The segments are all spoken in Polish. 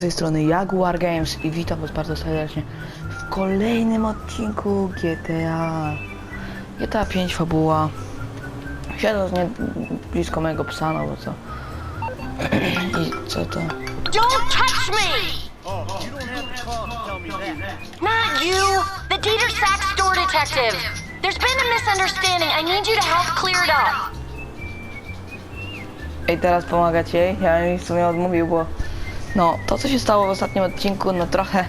Z tej strony Jaguar Games i witam was bardzo serdecznie w kolejnym odcinku GTA. GTA 5 fabuła. Siedzę nie blisko mojego psa, no bo co. I co to? Don't touch me! Not you! The Dieter Sack store detective! There's been a misunderstanding. I need you to help clear it up. Ej, teraz pomagać jej? Ja jej w sumie odmówił, bo... No, to co się stało w ostatnim odcinku, no trochę...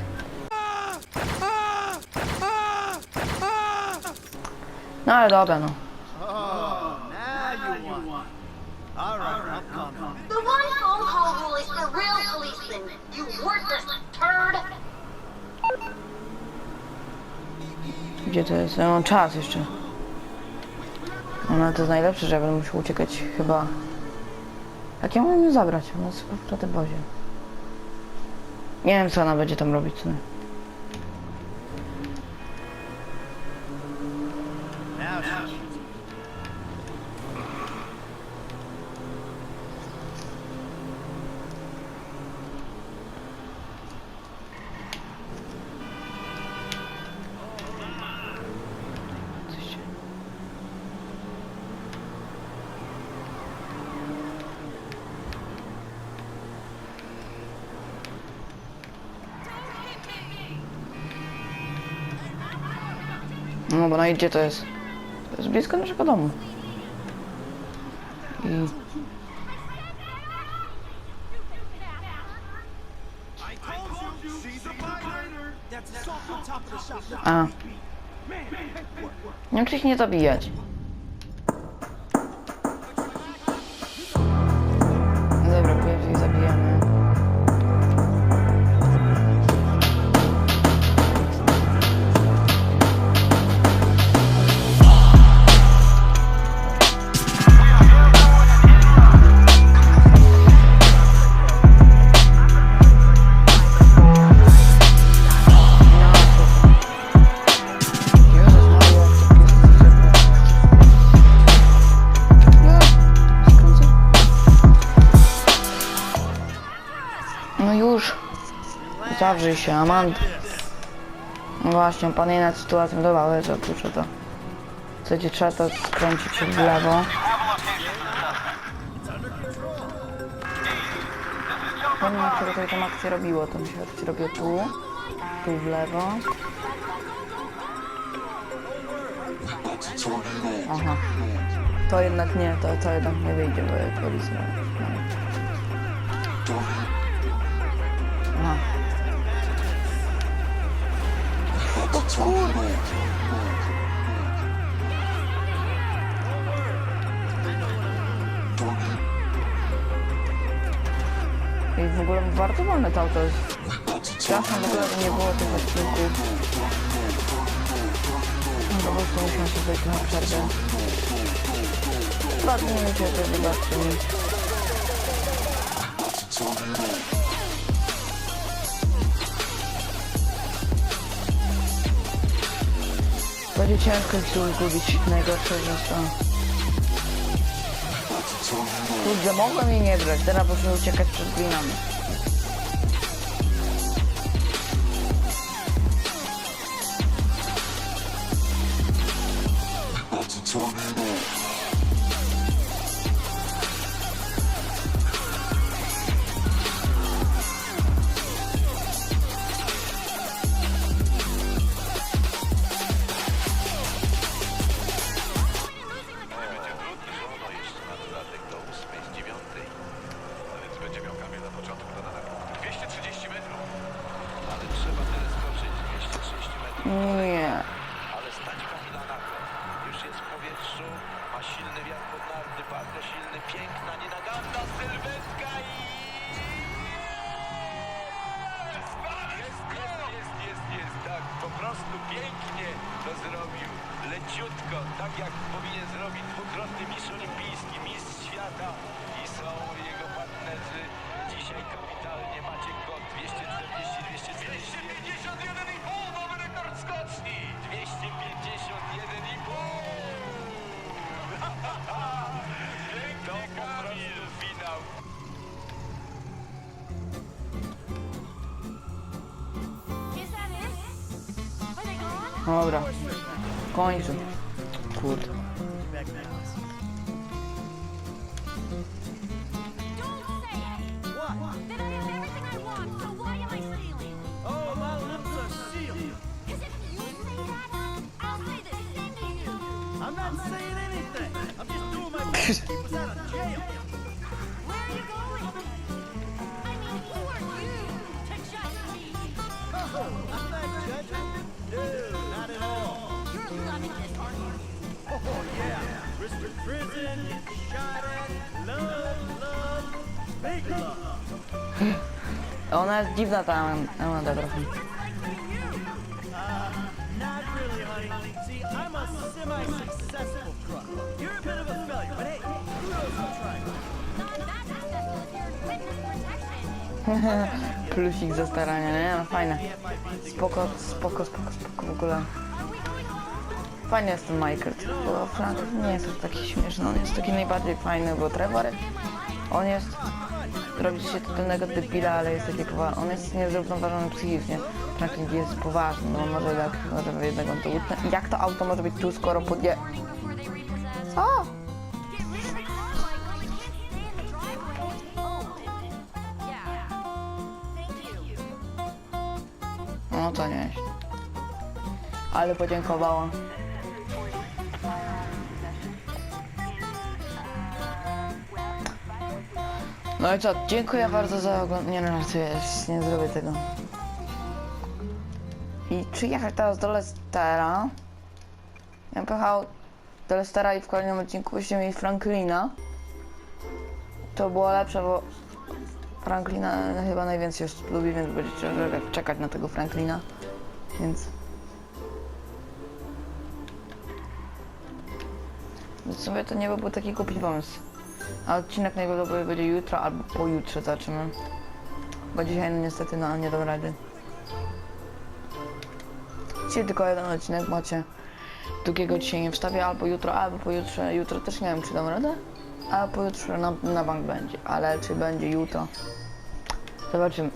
No ale dobra, no. The one phone call rule is for real policemen. You worthless turd! Gdzie to jest? Ja mam czas jeszcze. No to jest najlepsze, że ja będę musiał uciekać chyba... Jak ja mam ją zabrać? Ona jest na tym wozie. Nie wiem co ona będzie tam robić. Co? nie. No bo no i gdzie to jest? To jest blisko naszego domu. I... A. Nie wiem, czy ich nie zabijać. Zawrzyj się, Amanda. No właśnie, pan jej nad sytuacją dobra, ale co to. Słuchajcie, trzeba to skręcić w lewo. Pamiętam, jak się tutaj tą akcję robiło, to mi się akcję robiło tu, tu w lewo. Aha. To jednak nie, to, to jednak nie wyjdzie, bo jak policja. Aha. O kurde. I w ogóle bardzo wolne to auto jest. Przepraszam, w ogóle nie było tych odcinków. No po prostu się na przerwę. Bardzo wiem, czy to wybaczcie Będzie ciężko ich zgubić. Najgorsze to. Kurde, mogłem jej nie brać. Teraz muszę uciekać przed glinami. Będzie the same to you. I'm not saying anything. I'm just doing my best successful if you're in witness protection. Plusik za starania, nie? No fajne. Spoko, spoko, spoko, spoko w ogóle. Fajny jest ten Michael, bo Frank nie jest taki śmieszny. On jest taki najbardziej fajny, bo Trevor, on jest, robi się totalnego debila, ale jest taki poważny. On jest niezrównoważony psychicznie. Franklin jest poważny, no może tak, może jednego to utnę. Jak to auto może być tu, skoro podje... O! No to nie. Ale podziękowała. No i co, dziękuję bardzo za oglądanie. Nie no, żartuję, nie zrobię tego. I czy jechać teraz do Lestera? Ja pojechał do Lestera i w kolejnym odcinku byście mieli Franklina. To było lepsze, bo Franklina chyba najwięcej osób lubi, więc będziecie czekać- na tego Franklina. Więc... Więc w sumie to nie byłby taki głupi pomysł. A odcinek najprawdopodobniej będzie jutro albo pojutrze zobaczymy. Bo dzisiaj no niestety no nie dam rady. Dzisiaj tylko jeden odcinek macie. Drugiego dzisiaj nie wstawię albo jutro, albo pojutrze. Jutro też nie wiem czy dam radę. A pojutrze na, na bank będzie. Ale czy będzie jutro? Zobaczymy.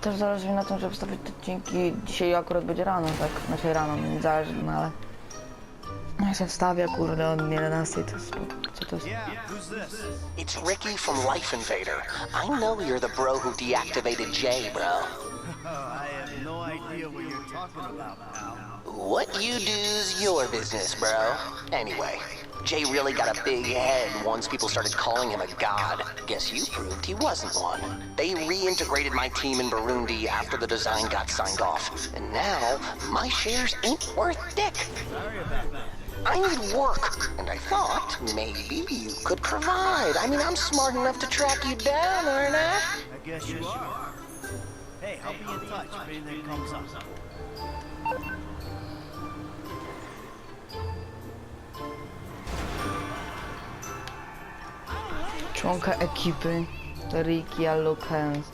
Też zależy mi na tym, żeby wstawić te odcinki. Dzisiaj akurat będzie rano, tak? Znaczy rano, nie zależy, no ale... Się wstawię, kurde, od 11 to. Co to jest? It's Ricky from Life Invader. I know you're the bro who deactivated Jay, bro. I have no idea what you're talking about. What you do's your business, bro. Anyway, Jay really got a big head once people started calling him a god. Guess you proved he wasn't one. They reintegrated my team in Burundi after the design got signed off. And now, my shares ain't worth dick. Sorry about that. I need work, and I thought maybe you could provide. I mean, I'm smart enough to track you down, aren't I? I guess you are. Hey, I'll be in touch if anything comes up. Członka ekipy. To Ricky Alokens.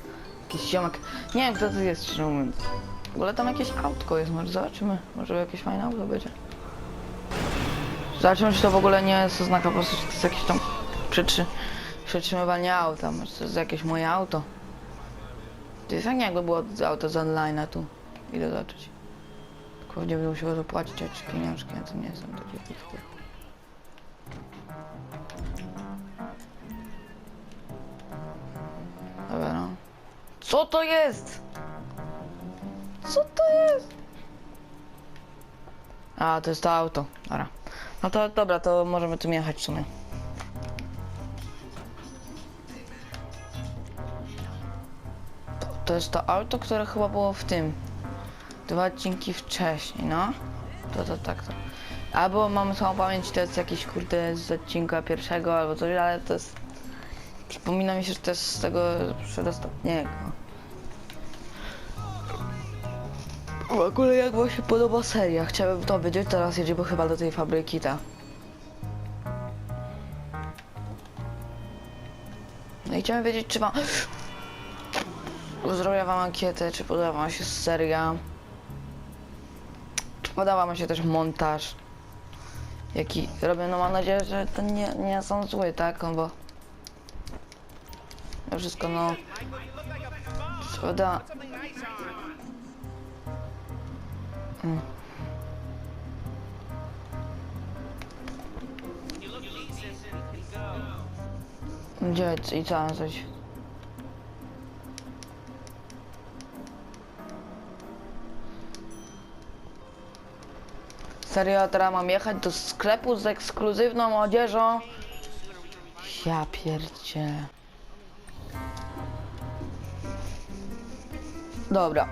Jakiś ziomek. Nie wiem kto to jest, szczerze mówiąc. W ogóle tam jakieś autko jest, może zobaczymy. Może jakieś fajne auto będzie. Zobaczymy, czy to w ogóle nie jest oznaka po prostu, to jest jakieś tam przytrzy... przytrzymywanie auta. Może to jest jakieś moje auto. To jest fajnie jakby było auto z online'a tu. Idę zobaczyć. Tylko nie będę musiał zapłacić jakieś pieniążki, ja to nie jestem taki. Dobra, no. Co to jest? Co to jest? A, to jest to auto. Dobra. No to dobra, to możemy tym jechać w sumie. To, to jest to auto, które chyba było w tym. Dwa odcinki wcześniej, no. To, to tak, to. Albo mamy samą pamięć, to jest jakiś kurde z odcinka pierwszego albo coś, ale to jest Przypomina mi się, że to jest z tego przedostatniego. W ogóle jak wam się podoba seria? Chciałbym to wiedzieć, teraz jedziemy chyba do tej fabryki, ta. No i chciałem wiedzieć, czy wam... Zrobię wam ankietę, czy podoba wam się seria. Czy podoba wam się też montaż. Jaki robię, no mam nadzieję, że to nie, nie są zły, tak? No bo... To wszystko no. Szkoda. Gdzie i co mam coś? Serio, teraz mam jechać do sklepu z ekskluzywną odzieżą? Ja pierdzie. Dobra.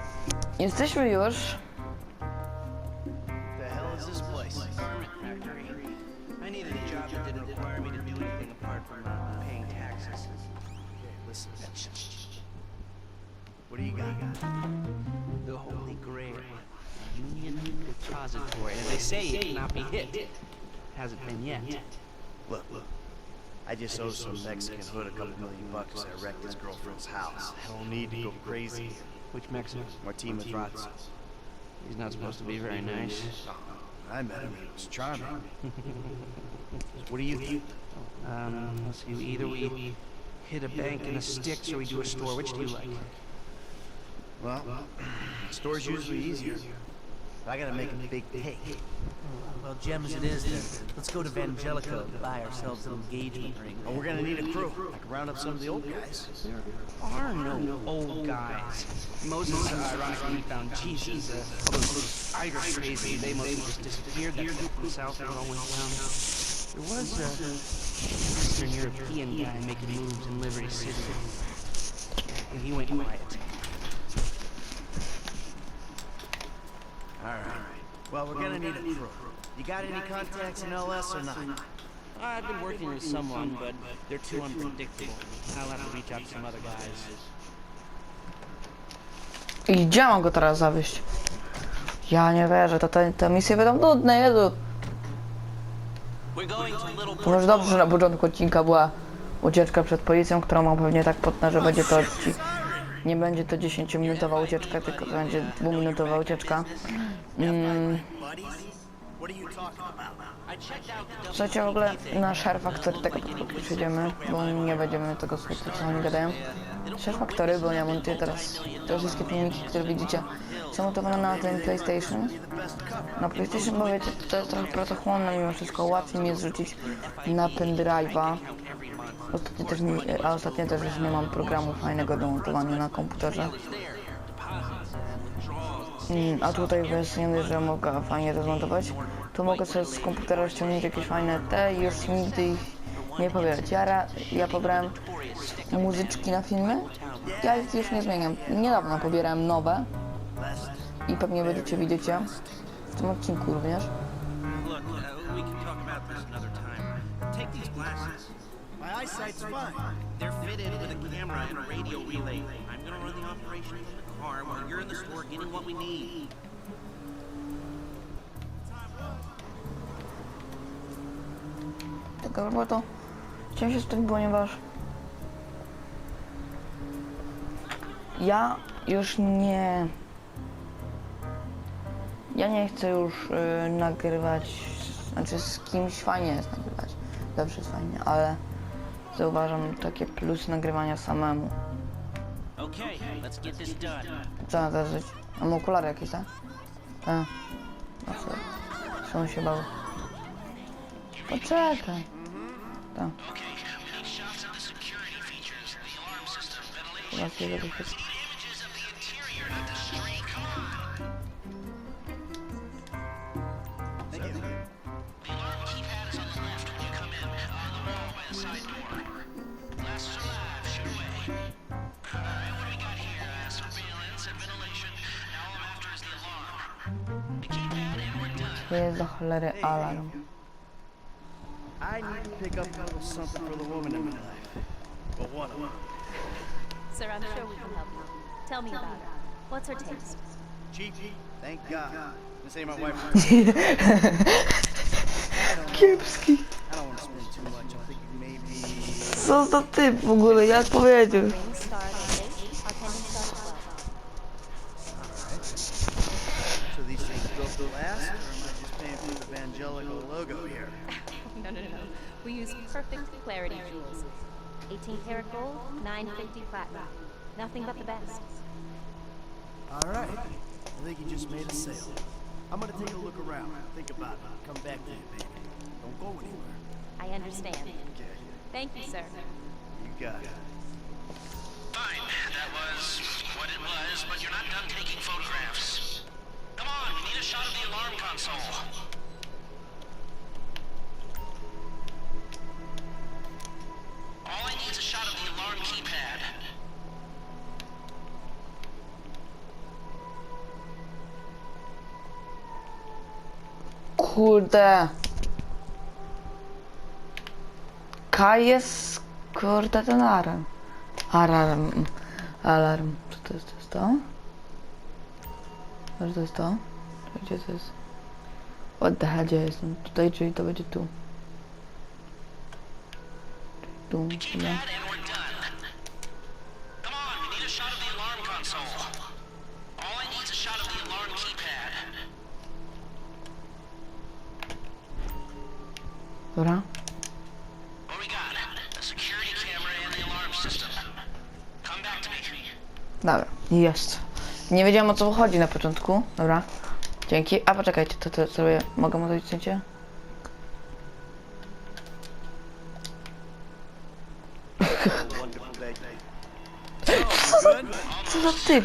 Jesteśmy już. Depository. And they say it cannot be hit. Hasn't been yet. Look, look. I just owe some Mexican hood a couple million bucks. I wrecked his girlfriend's house. I don't need to go crazy. Which Mexican? Martin Madrazo. He's not supposed to be very nice. I met him. He was charming. what do you think? Um, let's see. Either we hit a bank in a sticks or we do a store. Which do you like? Well, store's usually easier. I gotta make a big take. Well, gem as it is, then, let's go to Vangelico to buy ourselves an engagement ring. And we're gonna need a crew. I can round up some of the old guys. There are no old guys. Moses, uh, ironically, found Jesus. Uh, although Irish crazy, they mostly just disappeared. That from the south, it all went down. There was a Eastern European guy making moves in Liberty City. And he went quiet. All right. Well, we're gonna need a crew. You got any contacts in LS or not? I've been working with someone, but they're too unpredictable. I'll have to reach out to some other guys. I gdzie mam go teraz zawieść? Ja nie wierzę, to te, te misje będą nudne, Jezu. To może dobrze, że na początku odcinka była ucieczka przed policją, którą mam pewnie tak potnę, że będzie to odci- nie będzie to 10-minutowa ucieczka, tylko będzie 2-minutowa ucieczka. Mm? Słuchajcie, w ogóle na Share Factory tego początku przejdziemy, bo nie będziemy tego słuchać, co oni gadają. Share Factory, bo ja montuję teraz te wszystkie filmiki, które widzicie, są montowane na tym PlayStation. Na PlayStation, bo wiecie, to jest trochę pracochłonne mimo wszystko, łatwiej mi jest rzucić na pendrive'a. Ostatnio też nie, a ostatnio też już nie mam programu fajnego do montowania na komputerze. Mm, A tutaj dość, że mogę fajnie to zmontować, to mogę sobie z komputera ściągnąć jakieś fajne te i już nigdy ich nie pobierać. Ja, ja pobrałem muzyczki na filmy, ja ich już nie zmieniam. Niedawno pobierałem nowe i pewnie będziecie widzieć je w tym odcinku również. My eyesight's fine. They're fitted with a camera and a radio relay. I'm gonna run the operation from the car while you're in the store getting what we need. Taka robota. Chciałem się stać, ponieważ ja już nie ja nie chcę już y, nagrywać, znaczy z kimś fajnie jest nagrywać, zawsze jest fajnie, ale zauważam takie plusy nagrywania samemu. Okay, let's get this done. Co na teraz żyć? Mam okulary jakieś, tak? Tak. No co? Co on się bał? Poczekaj. Tak. Chyba się jest do cholery alarm. I need to pick up a little something for the woman in my life. But one of them. Sir, I'm sure we can help you. Tell me about her. What's her taste? Cheap. Thank God. This ain't my wife. Kiepski. Co za typ w ogóle, jak powiedział? Clarity jewels. 18 karat gold, 950 platinum. Nothing but the best. All right. I think you just made a sale. I'm gonna take a look around. Think about it. Come back to you, baby. Don't go anywhere. I understand. Okay. Thank you, sir. You got it. Fine, that was what it was, but you're not done taking photographs. Come on, we need a shot of the alarm console. Kurde. K jest, kurde, ten alarm. Alarm. Alarm. Co to jest? To jest to? Może to jest to? Gdzie to jest? What the hell, gdzie jestem? Tutaj, czyli to będzie tu. Tu, nie? Me. Dobra, jest. Nie wiedziałam o co chodzi na początku. Dobra. Dzięki. A poczekajcie, to, to sobie mogę mu dać zdjęcie? Wonderful day. Co za typ?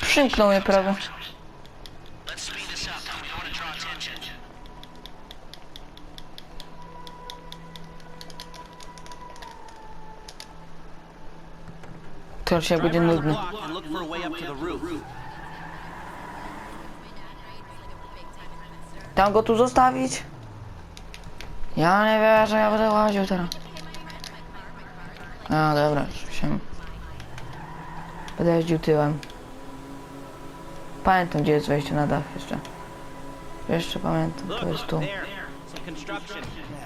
Przymknął mnie prawie. To the roof. Tam go tu zostawić? Ja nie wierzę, ja będę łaził teraz. A dobra, się. Będę jeździł tyłem. Pamiętam gdzie jest wejście na dach jeszcze. Jeszcze pamiętam, to jest tu. Yeah,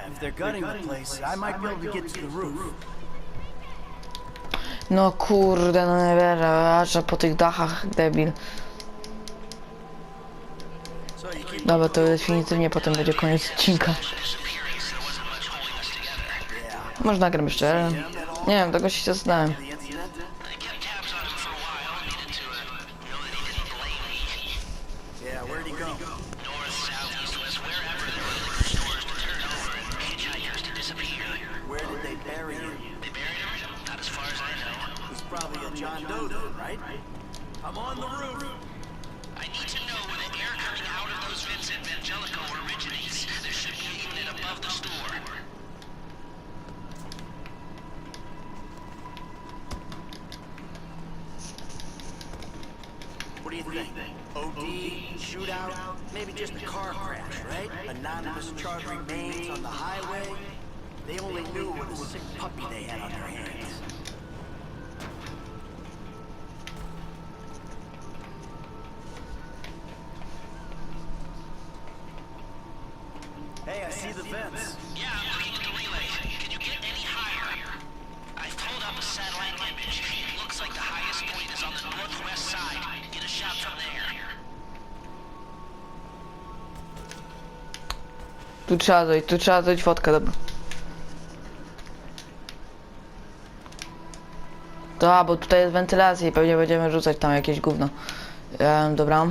if they're gutting the place, I might be able to get to the roof. No kurde, no nie wierzę, patrzę po tych dachach, debil. Dobra, to definitywnie potem będzie koniec odcinka. Może nagram jeszcze. Nie wiem, tego się zastanawiam. Probably a John Doe then, right? I'm on the roof. I need to know where the air coming out of those vents at Vangelico originates. There should be a unit above the store. What do you think? OD, shootout, maybe just a car crash, right? Anonymous charred remains on the highway. They only knew what a sick puppy they had on their hands. See the vents. Yeah, I'm looking at the relay. Can you get any higher? I've pulled up a satellite image. It looks like the highest point is on the northwest side. Get a shot from there. Tu trzeba dojść, tu trzeba dojść fotkę, dobra. Da, bo tutaj jest wentylacja i pewnie będziemy rzucać tam jakieś gówno. Em, dobra.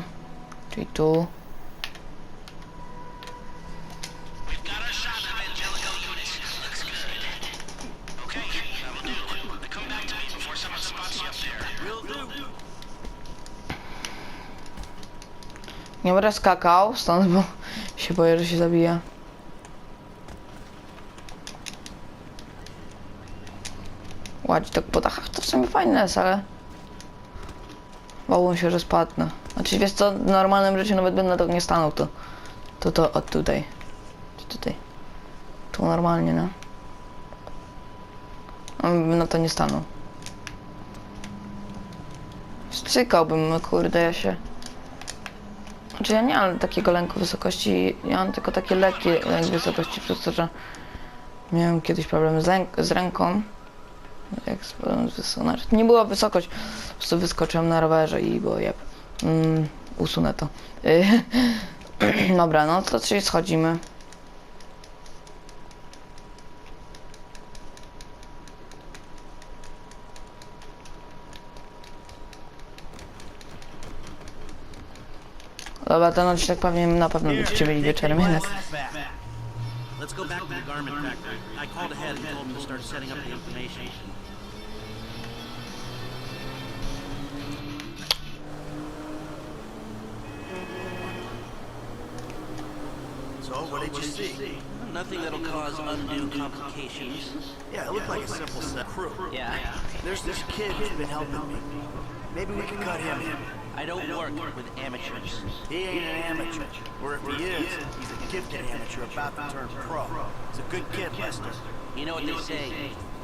Czyli tu. Nie będę skakał stąd, bo się boję, że się zabije. Ładzić tak po dachach to w sumie fajne jest, ale... Bałbym się, że spadnę. Znaczy wiesz co, w normalnym życiu nawet bym na to nie stanął, to... To to od tutaj. Czy tutaj. Tu normalnie, no. Bym na to nie stanął. Strzykałbym, kurde, ja się... Znaczy ja nie mam takiego lęku wysokości, ja mam tylko takie lekkie lęk wysokości, przez to, że miałem kiedyś problem z, z ręką. Jak z wysoko... Znaczy, nie była wysokość, po prostu wyskoczyłem na rowerze i było jeb. Mm, usunę to. Dobra, no to czyli schodzimy. Dobra, ten odcinek pewnie na pewno będziecie mieli wieczorem jednak. back. Let's go back to the garment factory. I called ahead and told him to start setting up the information. So, what did you see? Nothing that'll cause undue complications. Yeah, it looked like a simple set crew. Yeah, There's this kid who's been helping me. Maybe we can cut him in. I don't work with amateurs. He ain't an amateur. Or if he is, he's a gifted amateur about to turn pro. He's a good kid, Lester. You know what they say?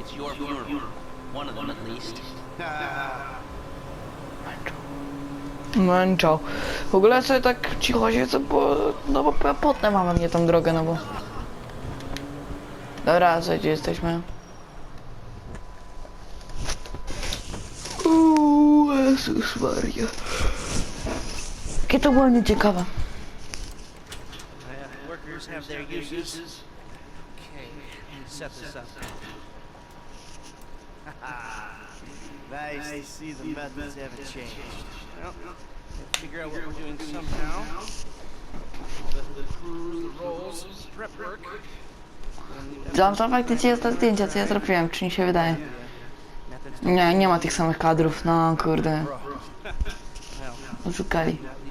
It's your funeral. One of them, at least. Męczał. W ogóle sobie tak cicho siedzę, bo... No bo potnę mamy mnie tą drogę, no bo... Dobra, co gdzie jesteśmy? Uuu, Jezus Maria. Jakie to było nieciekawe. Nice to see the methods haven't changed. Figure out what we're doing somehow. The, the. Tam faktycznie jest to zdjęcie, co ja zrobiłem, czy mi się wydaje? Nie, nie ma tych samych kadrów, no kurde. Oszukali.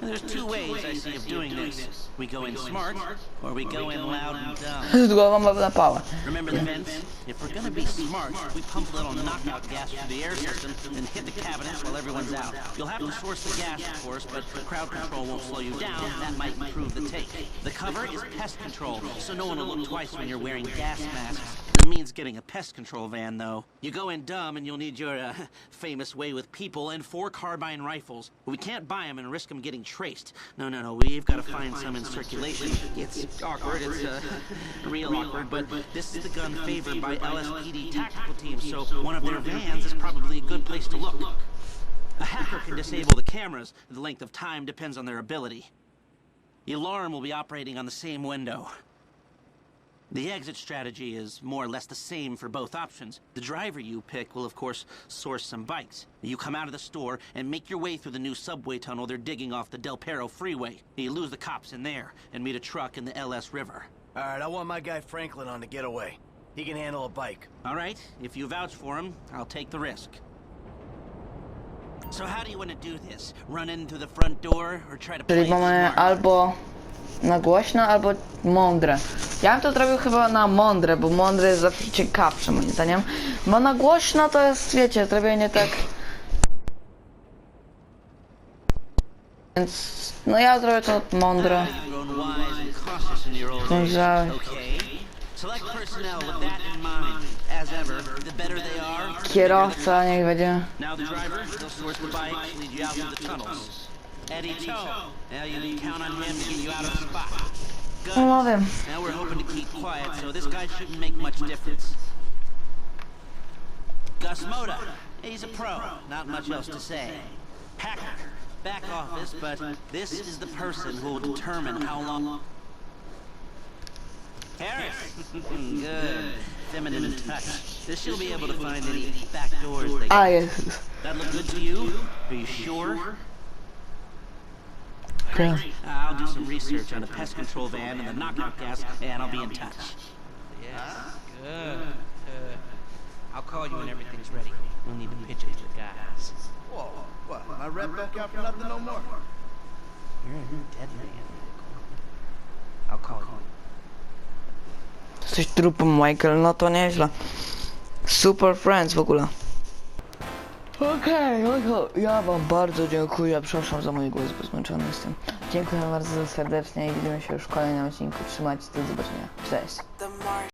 there's two ways I see of doing this. We go in smart, or we go in loud and dumb. Głową mam napała. Remember the vents? If we're gonna be smart, we pump a little knockout gas through the air system and hit the cabinets while everyone's out. You'll have to source the gas, of course, but the crowd control won't slow you down. That might improve the take. The cover is pest control, so no one will look twice when you're wearing gas masks. It means getting a pest control van, though. You go in dumb, and you'll need your uh, famous way with people and four carbine rifles. We can't buy them and risk them getting traced. No, no, no. We've got to find some in circulation. It's awkward. It's uh, real awkward. But this is the gun favored by LSPD tactical teams, so one of their vans is probably a good place to look. A hacker can disable the cameras. The length of time depends on their ability. The alarm will be operating on the same window. The exit strategy is more or less the same for both options. The driver you pick will, of course, source some bikes. You come out of the store and make your way through the new subway tunnel they're digging off the Del Perro freeway. You lose the cops in there and meet a truck in the LS River. All right, I want my guy Franklin on the getaway. He can handle a bike. All right, if you vouch for him, I'll take the risk. So how do you want to do this? Run in through the front door or try to play Czyli mamy smart? albo nagłośno, albo mądre. Ja bym to zrobił chyba na mądre, bo mądre jest zawsze ciekawsze moim zdaniem. Bo na głośno to jest, wiecie, zrobienie tak... Więc, no ja zrobię to mądre. The Kierowca, niech będzie. Eddie Toe, now you can count on him to get you out of the spot. Good. no wiem. Now we're hoping to keep quiet, so this guy shouldn't make much difference. Gus Moda, he's a pro, not much else to say. Hacker, back office, but this is the person who will determine how long... Harris! Good. Feminine touch. This she'll be able to find any back doors they ah, A, Jezus. That look good to you? Are you sure? Okej. I'll do some research on the pest control van and the knockout gas, and I'll be in touch. Yes, good. Uh, I'll call you when everything's ready. We'll need to pitch it to the guys. Whoa, what? My rep don't count for nothing no more. You're a dead man. I'll call you. Jesteś trupem, Michael, no to nieźle. Super Friends w ogóle. Okej, okay, ja wam bardzo dziękuję. Przepraszam za mój głos, bo zmęczony jestem. Dziękuję bardzo serdecznie i widzimy się już w kolejnym odcinku. Trzymajcie się, do zobaczenia. Cześć.